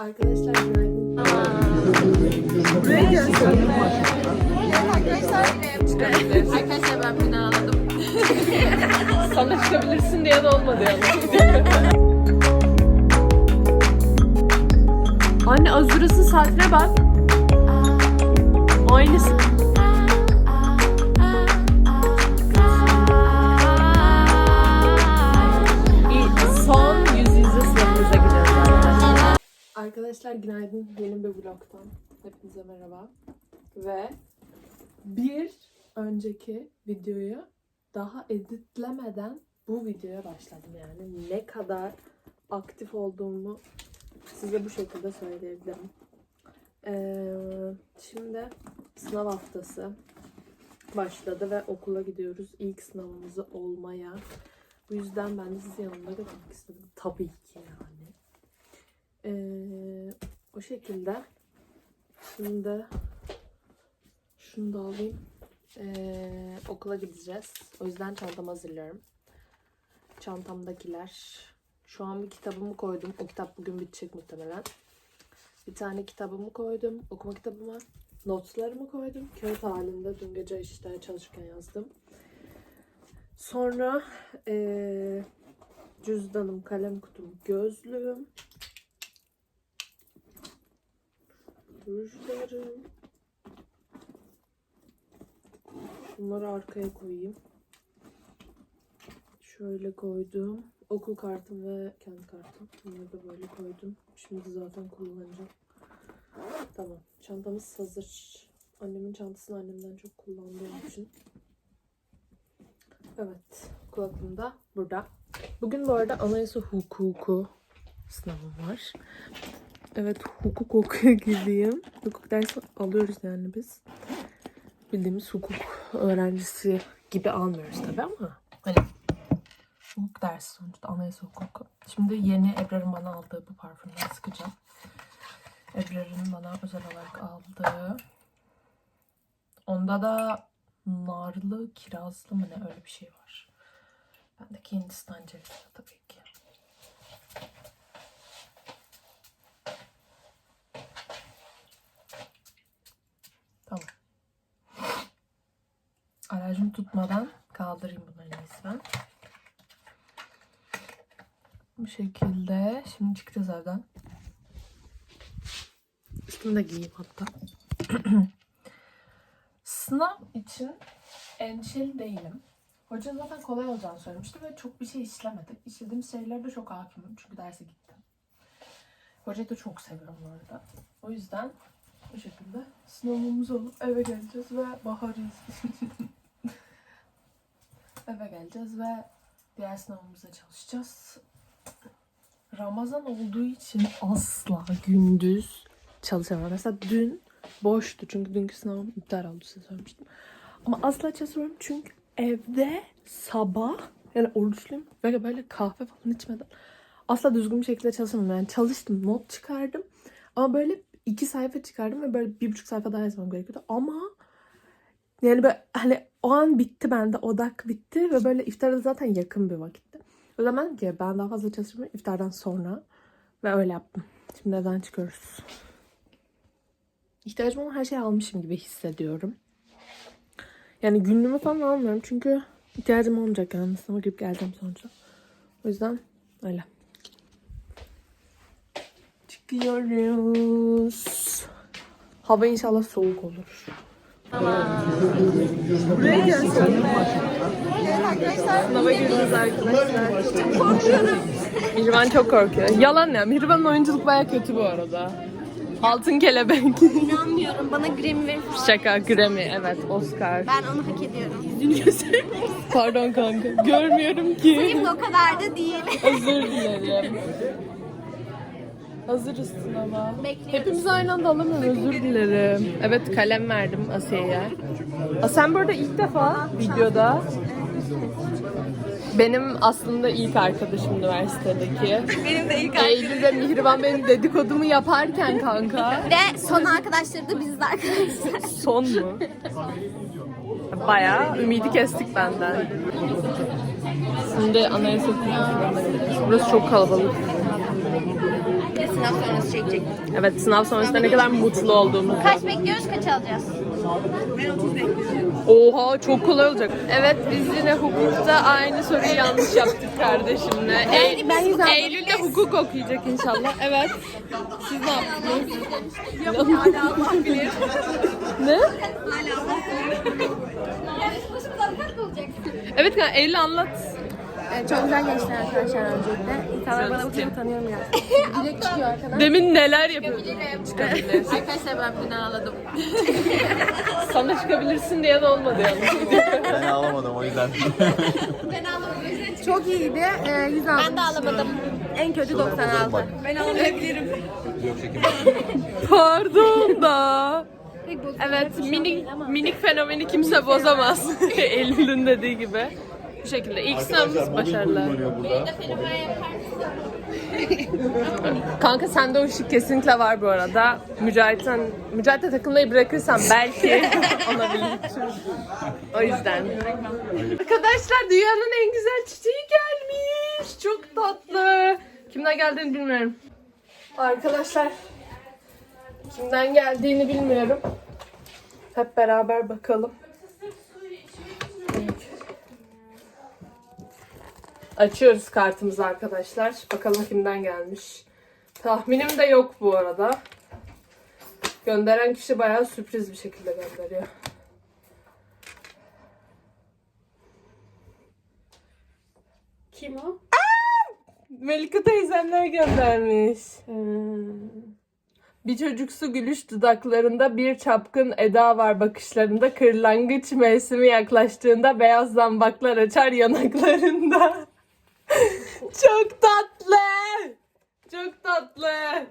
Arkadaşlar günaydın. Arkadaşlar ben beni ağladım. Sana çıkabilirsin diye de olmadı yani. Anne Azura'sın saatine bak. Aynısı. Arkadaşlar. Günaydın. Yeni bir vlogtan. Hepinize merhaba. Ve bir önceki videoyu daha editlemeden bu videoya başladım yani. Ne kadar aktif olduğumu size bu şekilde söyleyebilirim. Ee, şimdi sınav haftası başladı ve okula gidiyoruz. İlk sınavımızı olmaya. Bu yüzden ben de sizin yanımda götürmek istedim. Tabii ki yani. Ee, o şekilde. Şimdi şunu da alayım. Ee, okula gideceğiz. O yüzden çantamı hazırlıyorum. Çantamdakiler. Şu an bir kitabımı koydum. O kitap bugün bitecek muhtemelen. Bir tane kitabımı koydum. Okuma kitabıma. Notlarımı koydum. Kağıt halinde dün gece işte çalışırken yazdım. Sonra ee, cüzdanım, kalem kutum, gözlüğüm. Rujlarım. Bunları arkaya koyayım. Şöyle koydum. Okul kartım ve kendi kartım. Bunları da böyle koydum. Şimdi zaten kullanacağım. Tamam. Çantamız hazır. Annemin çantasını annemden çok kullandığım için. Evet. Kulaklığım da burada. Bugün bu arada anayasa hukuku sınavım var. Evet hukuk okuya gideyim. Hukuk dersi alıyoruz yani biz bildiğimiz hukuk öğrencisi gibi almıyoruz tabii ama hani hukuk dersi sonuçta anayasa hukuku. Şimdi yeni Ebrar'ın bana aldığı bu parfümden sıkacağım. Ebrar'ın bana özel olarak aldığı. Onda da narlı, kirazlı mı ne öyle bir şey var. Bendeki Hindistan cevizi tabii ki. Tamam. Alerjim tutmadan kaldırayım bunu en iyisi ben. Bu şekilde. Şimdi çıkacağız evden. Üstümü de giyeyim hatta. Sınav için endişeli değilim. Hoca zaten kolay olacağını söylemişti ve çok bir şey işlemedik. İşlediğim şeylere çok hakimim çünkü derse gittim. Hocayı da çok seviyorum bu arada. O yüzden bu şekilde sınavımız olup eve geleceğiz ve baharız. eve geleceğiz ve diğer sınavımıza çalışacağız. Ramazan olduğu için asla gündüz çalışamam. Mesela dün boştu çünkü dünkü sınavım iptal oldu size söylemiştim. Ama asla çalışamıyorum çünkü evde sabah yani oruçluyum ve böyle kahve falan içmeden asla düzgün bir şekilde çalışamam. Yani çalıştım, not çıkardım ama böyle iki sayfa çıkardım ve böyle bir buçuk sayfa daha yazmam gerekiyordu. Ama yani böyle hani o an bitti bende odak bitti ve böyle iftara zaten yakın bir vakitti. O zaman ki ben daha fazla çalışırım iftardan sonra ve öyle yaptım. Şimdi evden çıkıyoruz. İhtiyacım olan her şeyi almışım gibi hissediyorum. Yani günlüğümü falan almıyorum çünkü ihtiyacım olmayacak yani sınava girip geleceğim sonuçta. O yüzden öyle. Çıkıyoruz. Hava inşallah soğuk olur. Buraya gelsin. Sınava gireceğiz arkadaşlar. Çok korkuyorum. Mihriban çok korkuyor. Yalan ya. Mihriban'ın oyunculuk baya kötü bu arada. Altın kelebek. İnanmıyorum. Bana Grammy verir misin? Şaka, Grammy, evet, Oscar. Ben onu hak ediyorum. Yüzünü göstermek Pardon kanka. Görmüyorum ki. Şimdi o kadar da değil. Özür dilerim. Hazırız sınava. Hepimiz aynı anda alamıyorum. Özür dilerim. Evet kalem verdim Asiye'ye. Aa, sen burada ilk defa videoda. Benim aslında ilk arkadaşım üniversitedeki. Benim de ilk Eylül ve Mihriban benim dedikodumu yaparken kanka. Ve son arkadaşları da biziz arkadaşlar. Son mu? Bayağı ümidi kestik benden. Şimdi anayasa. Burası çok kalabalık. Sınav sonrası çekecek. Evet sınav sonrasında ne kadar mutlu olduğumu. Kaç bekliyoruz kaç alacağız? Oha çok kolay olacak. Evet biz yine hukukta aynı soruyu yanlış yaptık kardeşimle. Ey- ben yüz aldım. Eylül'de hukuk okuyacak inşallah. Evet. Siz ne yaptınız? ne? Evet kanka Eylül anlat. Çok güzel geçti arkadaşlar öncelikle. İnsanlar bana bu çok tanıyorum ya. Dilek çıkıyor arkadan. Demin neler yapıyordun? Arkadaşlar ben bugün ağladım. Sana çıkabilirsin diye de olmadı yalnız. Ben alamadım o yüzden. Çok iyiydi. Ee, 100 aldım. Ben de alamadım. En kötü 96. Bak. Ben çekim. Pardon da. Evet minik minik fenomeni kimse bozamaz. Eylül'ün dediği gibi. Bu şekilde. İlk sınavımız başarılı. Kanka sende o ışık kesinlikle var bu arada. Mücahit'ten, Mücahit'e takılmayı bırakırsan belki olabilir. O yüzden. Arkadaşlar dünyanın en güzel çiçeği gelmiş. Çok tatlı. Kimden geldiğini bilmiyorum. Arkadaşlar kimden geldiğini bilmiyorum. Hep beraber bakalım. Açıyoruz kartımızı arkadaşlar. Bakalım kimden gelmiş. Tahminim de yok bu arada. Gönderen kişi bayağı sürpriz bir şekilde gönderiyor. Kim o? Melika teyzemler göndermiş. Bir çocuksu gülüş dudaklarında bir çapkın eda var bakışlarında kırlangıç mevsimi yaklaştığında beyaz zambaklar açar yanaklarında. Çok tatlı. Çok tatlı.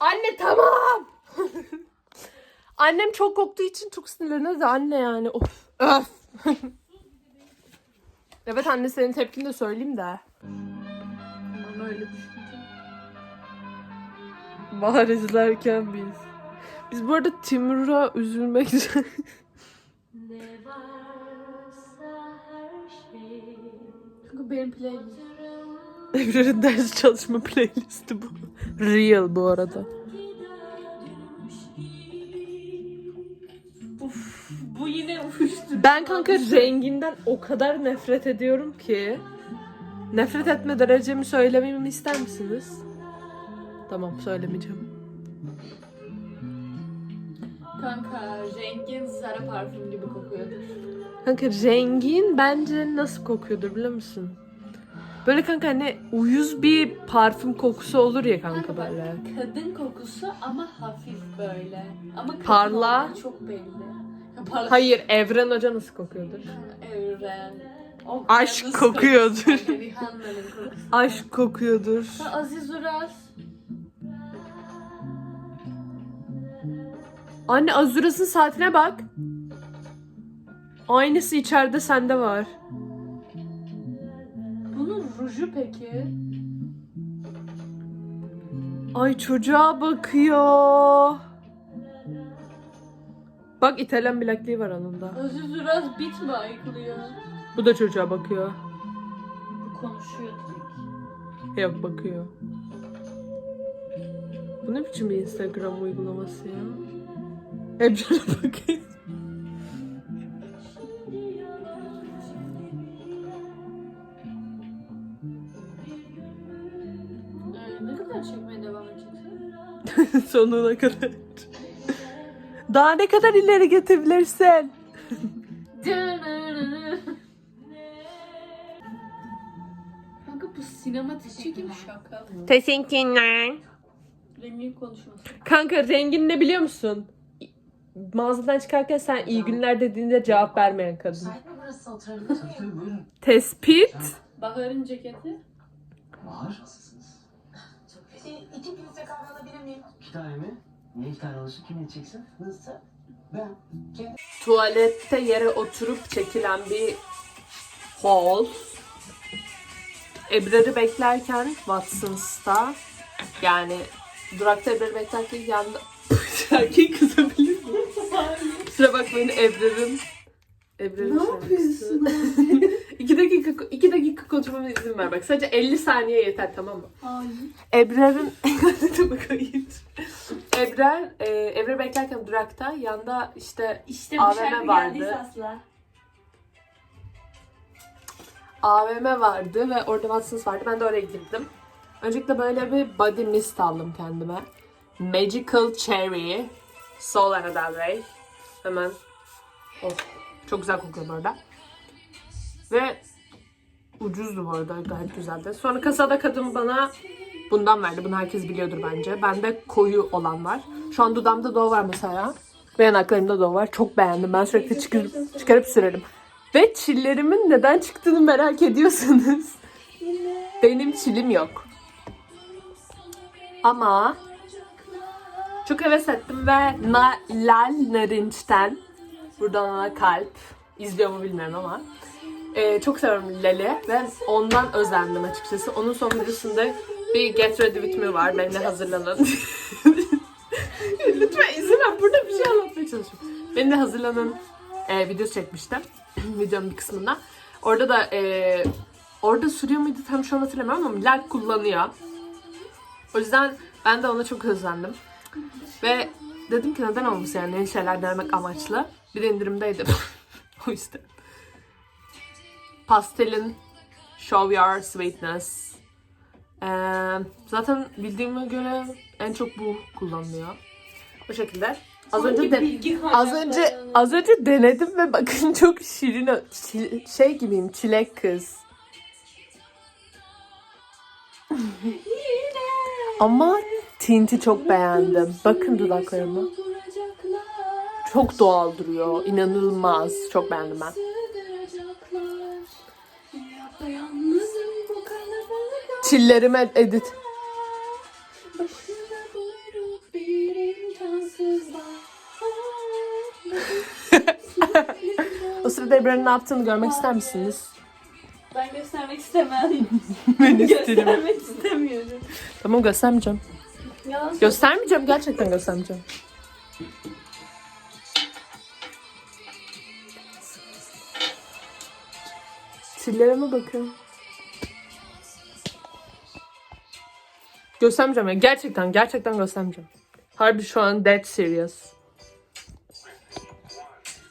Anne tamam. Annem çok korktuğu için çok sinirleniyor da anne yani. Of. Öf. evet anne senin tepkini de söyleyeyim de. Ama öyle düşünce. Bahar izlerken biz. Biz bu arada Timur'a üzülmek Kanka benim playlist. Evrar'ın ders çalışma playlisti bu. Real bu arada. Bu yine ufuştu. Ben kanka renginden o kadar nefret ediyorum ki. Nefret etme derecemi söylememi ister misiniz? Tamam söylemeyeceğim. Kanka rengin Zara parfüm gibi kokuyordur. Kanka rengin bence nasıl kokuyordur biliyor musun? Böyle kanka hani uyuz bir parfüm kokusu olur ya kanka böyle. Kadın kokusu ama hafif böyle. Ama kadın Parla. olduğu çok belli. Ya parla. Hayır Evren Hoca nasıl kokuyordur? Evren. Oh, Aşk kokuyordur. kokusu? Rihanna'nın kokusu. Aşk kokuyordur. Ha, Aziz Uras. Anne Azuras'ın saatine bak. Aynısı içeride sende var. Bunun ruju peki? Ay çocuğa bakıyor. Bak İtalyan bilekliği var anında. Aziz Uras bit mi ayıklıyor? Bu da çocuğa bakıyor. Bu konuşuyor direkt. Yok bakıyor. Bu ne biçim bir Instagram uygulaması ya? Ebru'ya bakıyor. Sonuna kadar. Daha ne kadar ileri götürebilirsin? Kanka bu sinematik çekim şaka mı? Teşekkürler. Rengin konuşması. Kanka rengin ne biliyor musun? Mağazadan çıkarken sen iyi günler dediğinde cevap vermeyen kadın. Tespit. Bahar'ın ceketi. Bahar. Nasılsınız? İki pizza kahve alabilir miyim? İki tane mi? Niye iki tane alıyorsun? Kim yiyeceksin? Nasıl? Ben. Tuvalette yere oturup çekilen bir haul. Ebrar'ı beklerken Watson's'ta yani durakta Ebrar'ı beklerken yanında erkek kızabilir mi? Kusura bakmayın Ebrar'ın Ebrar'ın Ne yapıyorsun 2 dakika 2 dakika konuşmama izin ver bak. Sadece 50 saniye yeter tamam mı? Hayır. Ebrar'ın Ebrar, e, Ebrar beklerken durakta yanda işte İşte bu AVM şarkı vardı. asla. AVM vardı ve orada Watsons vardı. Ben de oraya girdim. Öncelikle böyle bir body mist aldım kendime. Magical Cherry. Sol Rey. Hemen. Oh. Çok güzel kokuyor bu arada. Ve ucuzdu bu arada. Gayet güzeldi. Sonra kasada kadın bana bundan verdi. Bunu herkes biliyordur bence. Bende koyu olan var. Şu an dudağımda doğu var mesela. Ve yanaklarımda doğu var. Çok beğendim. Ben sürekli çıkarıp, çıkarıp sürerim. Ve çillerimin neden çıktığını merak ediyorsanız. Benim çilim yok. Ama çok heves ettim ve Na Lal Narinç'ten buradan ona kalp izliyor mu bilmiyorum ama ee, çok seviyorum Lal'i ve ondan özendim açıkçası. Onun son videosunda bir Get Ready With Me var. Benimle hazırlanın. Lütfen izin ver. Burada bir şey anlatmaya çalışıyorum. Benimle hazırlanın e, videosu çekmiştim. Videonun bir kısmında. Orada da e, orada sürüyor muydu tam şu an hatırlamıyorum ama Lal kullanıyor. O yüzden ben de ona çok özendim. Ve dedim ki neden olmasın yani yeni şeyler denemek amaçlı. Bir de indirimdeydim. o yüzden. Pastelin Show Your Sweetness. Ee, zaten bildiğime göre en çok bu kullanılıyor. O şekilde. Az önce de, az önce az önce denedim ve bakın çok şirin şey gibiyim çilek kız. Ama tinti çok beğendim. Bakın dudaklarıma. Çok doğal duruyor. İnanılmaz. Çok beğendim ben. Çillerime edit. O sırada Ebrar'ın ne yaptığını görmek ister misiniz? Ben göstermek istemem. Ben isterim. göstermek istemiyorum. Tamam göstermeyeceğim. Yalan Göstermeyeceğim. Gerçekten göstermeyeceğim. Çillerime bakın. Göstermeyeceğim ya. Gerçekten, gerçekten göstermeyeceğim. Harbi şu an dead serious.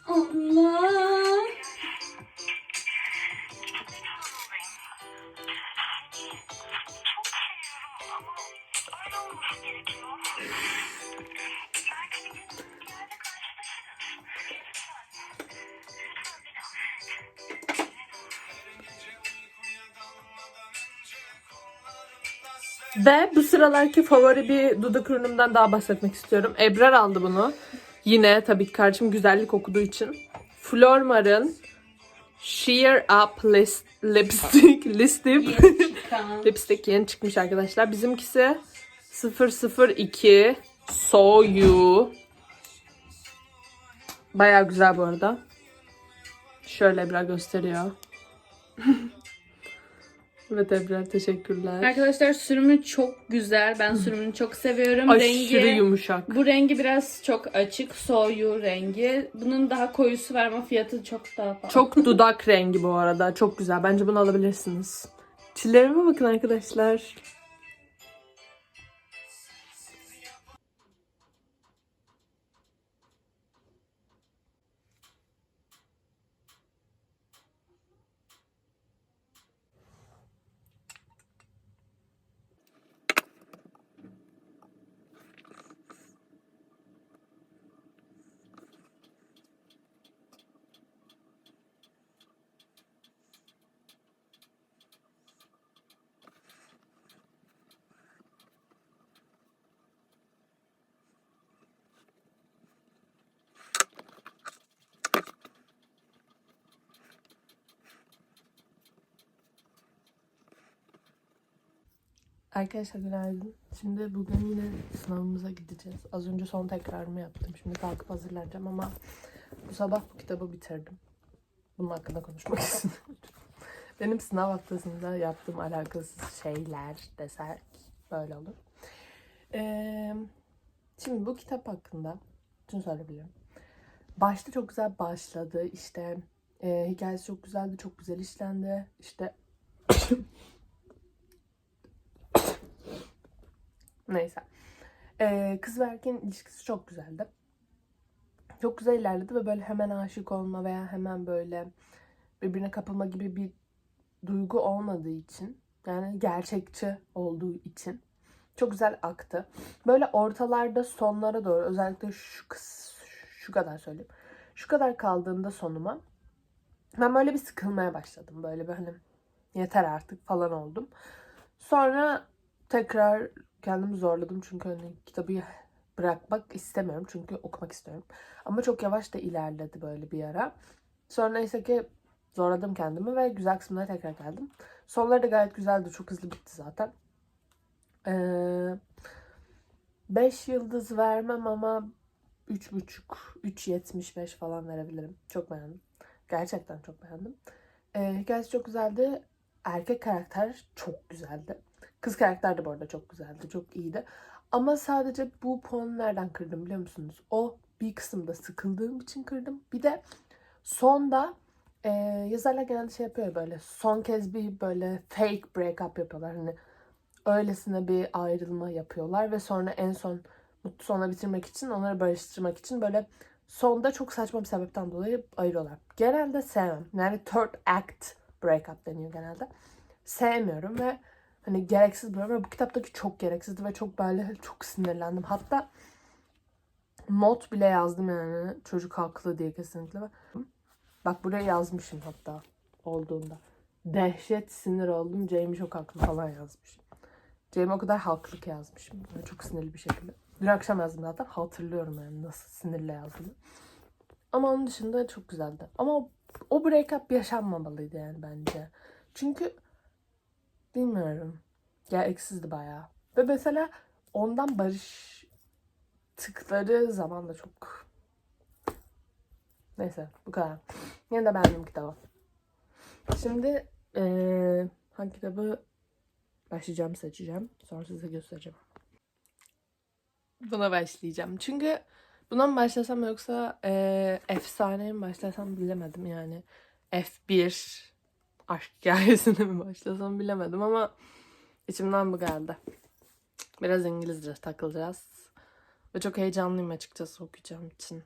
Allah. Ve bu sıralarki favori bir dudak ürünümden daha bahsetmek istiyorum. Ebrar aldı bunu. Yine tabii ki kardeşim güzellik okuduğu için. Flormar'ın Sheer Up List, Lipstick, Listip Lipstick yeni çıkmış arkadaşlar. Bizimkisi 002 So You. Baya güzel bu arada. Şöyle biraz gösteriyor. evet Ebrar teşekkürler. Arkadaşlar sürümü çok güzel. Ben sürümünü çok seviyorum. Aşırı rengi yumuşak. bu rengi biraz çok açık, soyu rengi. Bunun daha koyusu var ama fiyatı çok daha pahalı. Çok dudak rengi bu arada. Çok güzel. Bence bunu alabilirsiniz. Çillerime bakın arkadaşlar. Arkadaşlar günaydın. Şimdi bugün yine sınavımıza gideceğiz. Az önce son tekrarımı yaptım. Şimdi kalkıp hazırlanacağım ama bu sabah bu kitabı bitirdim. Bunun hakkında konuşmak istiyorum. Benim sınav haftasında yaptığım alakasız şeyler desek böyle olur. Ee, şimdi bu kitap hakkında şunu söyleyebilirim. Başta çok güzel başladı. İşte Ee, hikayesi çok güzeldi, çok güzel işlendi. İşte neyse. Ee, kız ve erkeğin ilişkisi çok güzeldi. Çok güzel ilerledi ve böyle hemen aşık olma veya hemen böyle birbirine kapılma gibi bir duygu olmadığı için yani gerçekçi olduğu için çok güzel aktı. Böyle ortalarda sonlara doğru özellikle şu kız şu kadar söyleyeyim. Şu kadar kaldığında sonuma ben böyle bir sıkılmaya başladım. Böyle bir hani yeter artık falan oldum. Sonra tekrar kendimi zorladım çünkü hani kitabı bırakmak istemiyorum çünkü okumak istiyorum. Ama çok yavaş da ilerledi böyle bir ara. Sonra neyse ki zorladım kendimi ve güzel kısımlara tekrar geldim. Sonları da gayet güzeldi. Çok hızlı bitti zaten. 5 yıldız vermem ama 3.5, 3.75 falan verebilirim. Çok beğendim. Gerçekten çok beğendim. Ee, hikayesi çok güzeldi. Erkek karakter çok güzeldi. Kız karakter de bu arada çok güzeldi. Çok iyiydi. Ama sadece bu puanı nereden kırdım biliyor musunuz? O bir kısımda sıkıldığım için kırdım. Bir de sonda e, yazarlar genelde şey yapıyor ya böyle son kez bir böyle fake breakup yapıyorlar. Hani öylesine bir ayrılma yapıyorlar ve sonra en son mutlu sona bitirmek için onları barıştırmak için böyle sonda çok saçma bir sebepten dolayı ayırıyorlar. Genelde sevmem. Yani third act breakup deniyor genelde. Sevmiyorum ve hani gereksiz buluyorum ve bu kitaptaki çok gereksizdi ve çok böyle çok sinirlendim. Hatta not bile yazdım yani çocuk haklı diye kesinlikle. Bak buraya yazmışım hatta olduğunda. Dehşet sinir oldum. Jamie çok haklı falan yazmışım. Jamie o kadar haklı ki yazmışım. Böyle çok sinirli bir şekilde. Dün akşam yazdım zaten. Hatırlıyorum yani nasıl sinirle yazdığımı. Ama onun dışında çok güzeldi. Ama o, o breakup yaşanmamalıydı yani bence. Çünkü bilmiyorum. Gereksizdi bayağı. Ve mesela ondan barıştıkları zaman da çok Neyse bu kadar. Yine de beğendim kitabı. Şimdi eee hangi kitabı başlayacağım seçeceğim. Sonra size göstereceğim. Buna başlayacağım. Çünkü buna mı başlasam yoksa eee efsaneye mi başlasam bilemedim yani. F1 aşk hikayesine mi başlasam bilemedim ama içimden bu geldi. Biraz İngilizce takılacağız. Ve çok heyecanlıyım açıkçası okuyacağım için.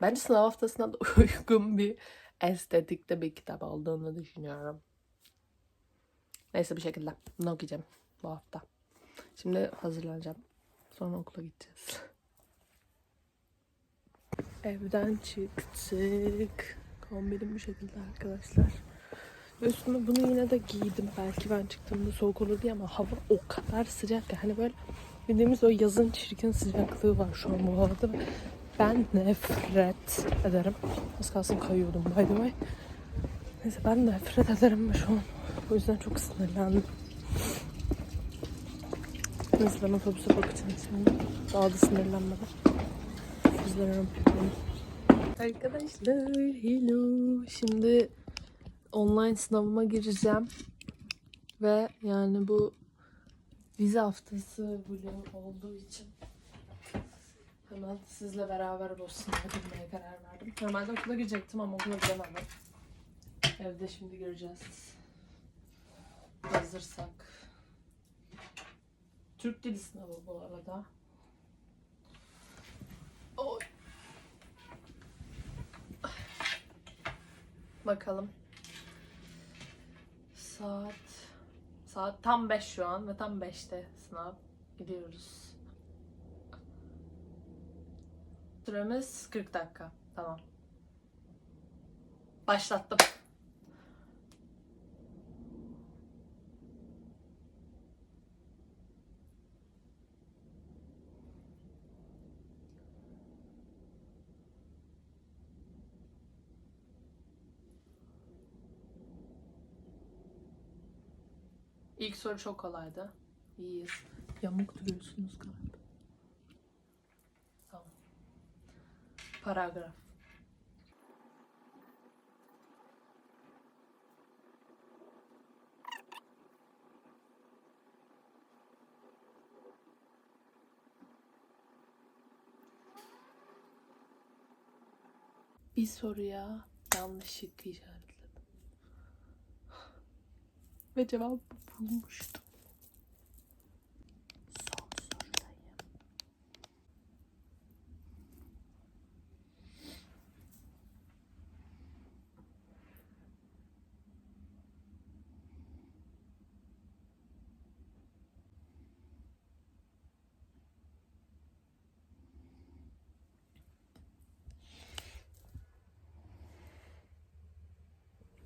Bence sınav haftasına da uygun bir estetikte bir kitap olduğunu düşünüyorum. Neyse bir şekilde bunu okuyacağım bu hafta. Şimdi hazırlanacağım. Sonra okula gideceğiz. Evden çıktık. Kombinim bu şekilde arkadaşlar. Üstüme bunu yine de giydim. Belki ben çıktığımda soğuk olur diye ama hava o kadar sıcak ki. Hani böyle bildiğimiz o yazın çirkin sıcaklığı var şu an bu havada. Ben nefret ederim. Az kalsın kayıyordum by the way. Neyse ben nefret ederim şu an. O yüzden çok sinirlendim. Neyse ben otobüse bakacağım şimdi. Daha da sinirlenmeden. Sizlere. Arkadaşlar hello. Şimdi online sınavıma gireceğim. Ve yani bu vize haftası vlog olduğu için Hemen sizle beraber bu sınava girmeye karar verdim. Normalde okula girecektim ama okula giremedim. Evde şimdi göreceğiz. Hazırsak. Türk dili sınavı bu arada. Oy. Bakalım. Saat saat tam 5 şu an ve tam 5'te sınav. Gidiyoruz. Süremiz 40 dakika. Tamam. Başlattım. İlk soru çok kolaydı. İyiyiz. Yamuk duruyorsunuz galiba. Tamam. Paragraf. Bir soruya yanlış şıkkı Ve cevabı bulmuştum. Son sorudayım.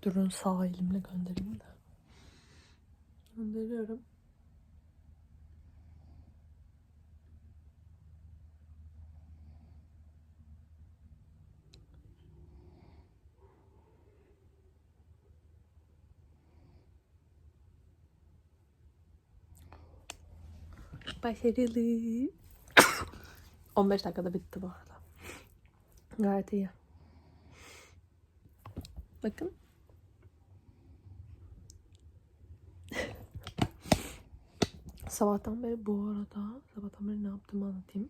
Durun sağ elimle göndereyim de. Gönderiyorum. Başarılı. 15 dakikada bitti bu arada. Gayet iyi. Bakın. Sabahtan beri bu arada sabahtan beri ne yaptığımı anlatayım.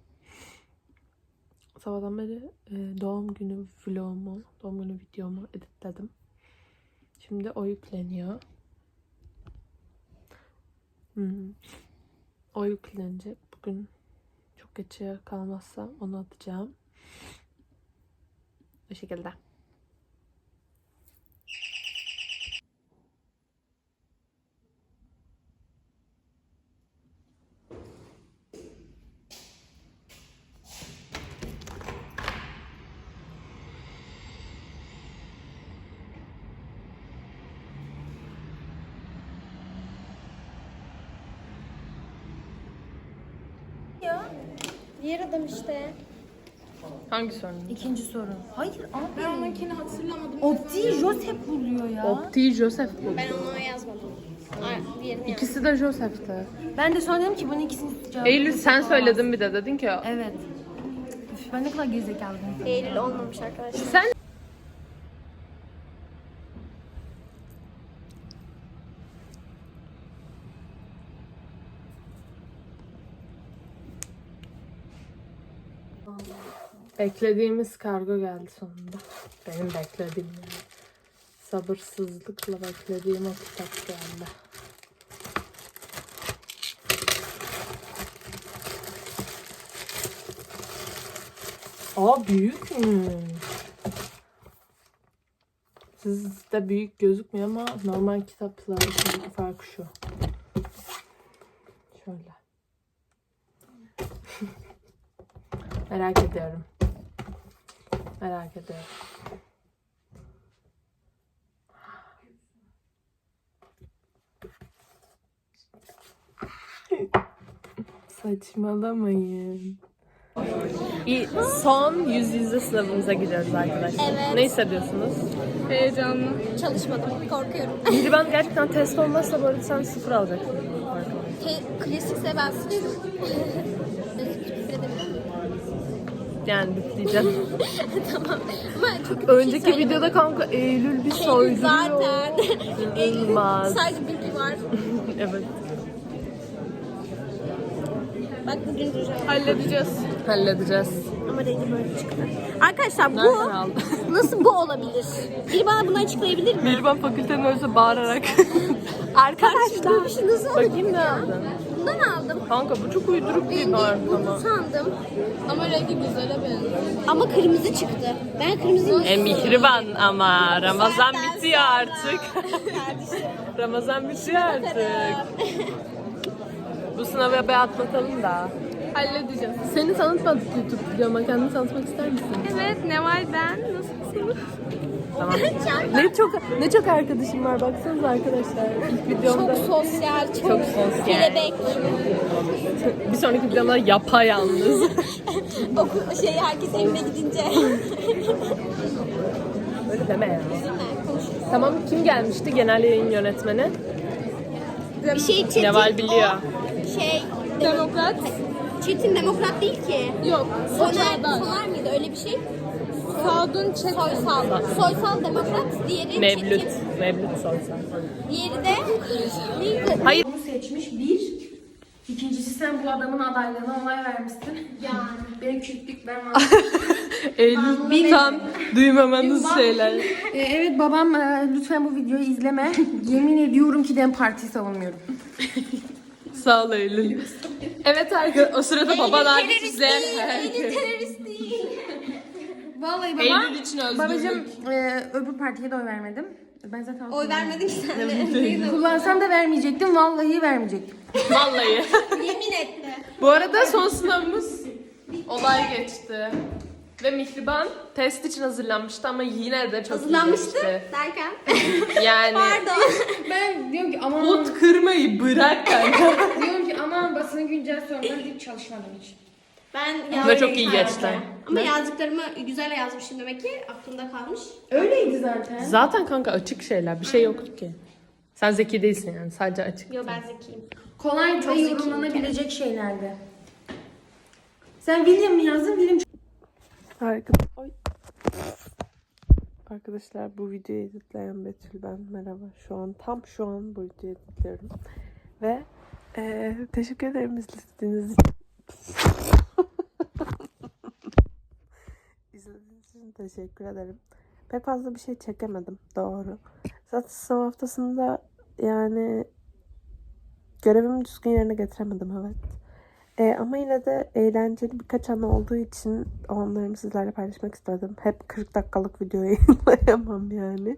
Sabahtan beri e, doğum günü vlogumu, doğum günü videomu editledim. Şimdi o yükleniyor. Hmm. O yüklenecek. Bugün çok geçe kalmazsa onu atacağım. Bu şekilde. Adam işte. Hangi sorun? İkinci soru. Hayır abi. Ben onunkini hatırlamadım. Opti Joseph buluyor ya. Opti Joseph bu. Ben onu yazmadım. Ay, diğerini İkisi de Joseph'ti. Ben de sonra dedim ki bunun ikisini cevabı. Eylül sen söyledin bir de dedin ki Evet. Üf, ben ne kadar gerizekalıyım. Eylül olmamış arkadaşlar. sen Beklediğimiz kargo geldi sonunda. Benim beklediğim yani. Sabırsızlıkla beklediğim o kitap geldi. Aa büyük mü? Sizde büyük gözükmüyor ama normal kitaplar arasındaki fark şu. Şöyle. Merak ediyorum. Merak ediyorum. Saçmalamayın. İyi, son yüz yüze sınavımıza gidiyoruz arkadaşlar. Evet. Ne hissediyorsunuz? Heyecanlı. Çalışmadım. Korkuyorum. Mihriban gerçekten test olmazsa bu arada sen sıfır alacaksın. Klasikse ben sıçtım. Yani bitleyeceğim. tamam. Ama çok Önceki videoda kanka Eylül bir soyduruyor. Zaten. İnanılmaz. Sadece bilgi var. evet. Bak bugün. Halledeceğiz. Halledeceğiz. Ama rengi böyle çıktı. Arkadaşlar bu nasıl bu olabilir? Biri bana bunu açıklayabilir mi? Mihriban fakültenin önünde bağırarak. Arkadaşlar. Böyle bir şey nasıl olabilir Bakayım ne ya? Bundan aldım. Kanka bu çok uyduruk bir marka bunu ama. sandım. Ama rengi güzele benziyor. Ama kırmızı çıktı. Ben kırmızıyı E Mihriban ama Ramazan bitiyor artık. Ramazan bitiyor artık. Bu sınavı bir atlatalım da. Halledeceğiz. Seni tanıtmadık YouTube videoma. Kendini tanıtmak ister misin? Evet Neval ben. Nasılsın? Tamam. ne çok ne çok arkadaşım var baksanıza arkadaşlar. İlk videomda Çok sosyal, çok, Çok sosyal. kelebek. bir sonraki videomda yapayalnız. Okul, şey herkes evine gidince. Öyle deme ya. Tamam kim gelmişti genel yayın yönetmeni? Bir şey Çetin. Neval biliyor. o Şey. Demokrat. Çetin demokrat değil ki. Yok. Soner, Soner miydi öyle bir şey? Sadun Çetin. Soysal. Soysal demokrat. Diğeri Mevlüt. Çetin. Mevlüt Soysal. Diğeri de neydi? Hayır. seçmiş bir İkincisi sen bu adamın adaylığına onay vermişsin. Yani. Benim Kürtlük ben Eylül tam duymamanız şeyler. Ee, evet babam e, lütfen bu videoyu izleme. Yemin ediyorum ki DEM Parti'yi savunmuyorum. Sağ ol Eylül. Evet arkadaşlar o sırada artık izleyen herkes. Terörist. Vallahi babam, Eylül için özgürlük. babacım e, öbür partiye de oy vermedim. Ben zaten Oy vermedin ki sen de. Kullansam da vermeyecektim. Vallahi vermeyecektim. Vallahi. Yemin etti. Bu arada son sınavımız olay geçti. Ve Mihriban test için hazırlanmıştı ama yine de çok Hazırlanmıştı iyi geçti. derken. Yani Pardon. Ben diyorum ki aman Umut kırmayı bırak kanka. diyorum ki aman basın güncel soruları deyip çalışmadım hiç. Ben Ve yazdım çok iyi geçti. Ama yazdıklarımı güzel yazmışım demek ki aklımda kalmış. Öyleydi zaten. Zaten kanka açık şeyler bir şey yoktu ki. Sen zeki değilsin yani sadece açık. Yo ben zekiyim. Kolay ve zekiyim yorumlanabilecek şeylerdi. Sen William mı yazdın? William Arkadaşlar, Arkadaşlar bu videoyu editleyen Betül ben. Merhaba. Şu an tam şu an bu videoyu editliyorum. Ve eee, teşekkür ederim izlediğiniz için. İzlediğiniz için teşekkür ederim. Pek fazla bir şey çekemedim. Doğru. Zaten sınav haftasında yani görevimi düzgün yerine getiremedim evet. Ee, ama yine de eğlenceli birkaç an olduğu için o anlarımı sizlerle paylaşmak istedim. Hep 40 dakikalık video yayınlayamam yani.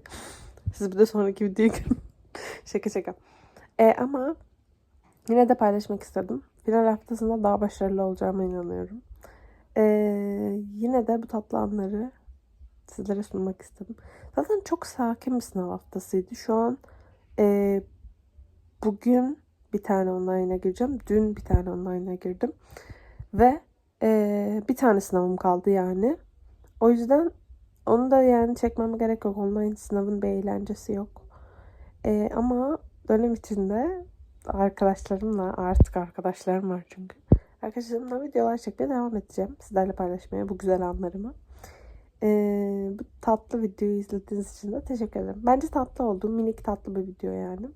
Siz bir de sonraki videoyu şaka şaka. Ee, ama yine de paylaşmak istedim. Final haftasında daha başarılı olacağıma inanıyorum. Ee, yine de bu tatlı anları sizlere sunmak istedim. Zaten çok sakin bir sınav haftasıydı. Şu an e, bugün bir tane online'a gireceğim. Dün bir tane online'a girdim. Ve eee, bir tane sınavım kaldı yani. O yüzden onu da yani çekmeme gerek yok. Online sınavın bir eğlencesi yok. Eee, ama dönem içinde arkadaşlarımla artık arkadaşlarım var çünkü. Arkadaşlarımla videolar çekmeye devam edeceğim. Sizlerle paylaşmaya bu güzel anlarımı. Eee, bu tatlı videoyu izlediğiniz için de teşekkür ederim. Bence tatlı oldu. Minik tatlı bir video yani.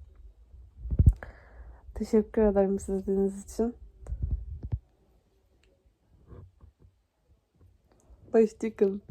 Teşekkür ederim izlediğiniz için. Hoşçakalın.